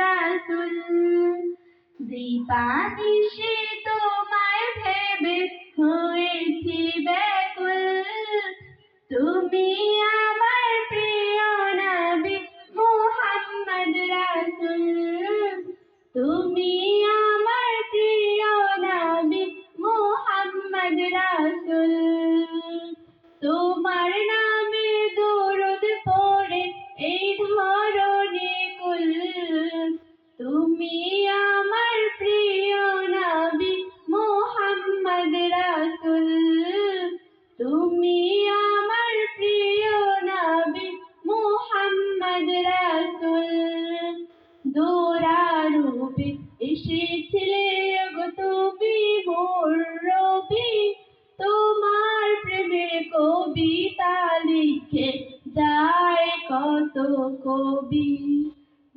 রাসূল দিবানিশি তোমায় ভেবে হয়েছি ব্যাকুল। তুমি আমার প্রিয় নবী মুহাম্মদ রাসূল। তুমি আমার প্রিয় নবী মুহাম্মদ রাসূল। তোমার নামে তুমি আমার প্রিয় নবী মুহাম্মদ রাসূল। দোরারূপে এসেছিলে গো তুমি মোর রবি। তোমার প্রেমের কবিতা লিখে যায় কত কবি।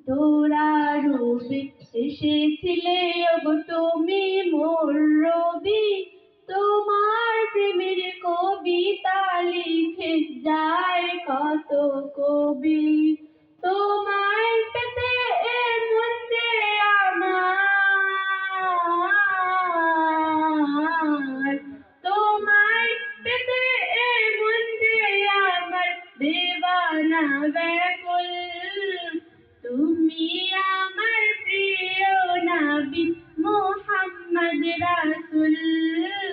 দোরারূপে এসেছিলে গো তুমি মোর রবি। তোমার কবিতা লিখে যায় কত কবি। তোমায় পেতে এ মন যে আমার। তোমায় পেতে এ মন যে আমার দেওয়ানা ব্যাকুল। তুমি আমার প্রিয় নবী মুহাম্মদ রাসূল।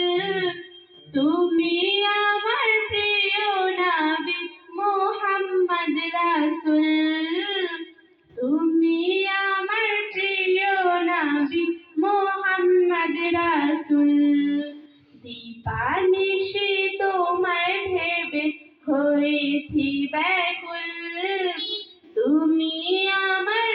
ব্যাকুল তুমি আমার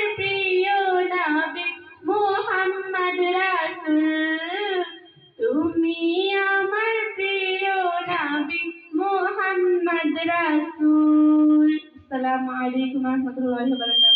আমার প্রিয় নবী মুহাম্মদ রাসূল। আসসালামু আলাইকুম ওয়া ওয়া বারাকাতুহু।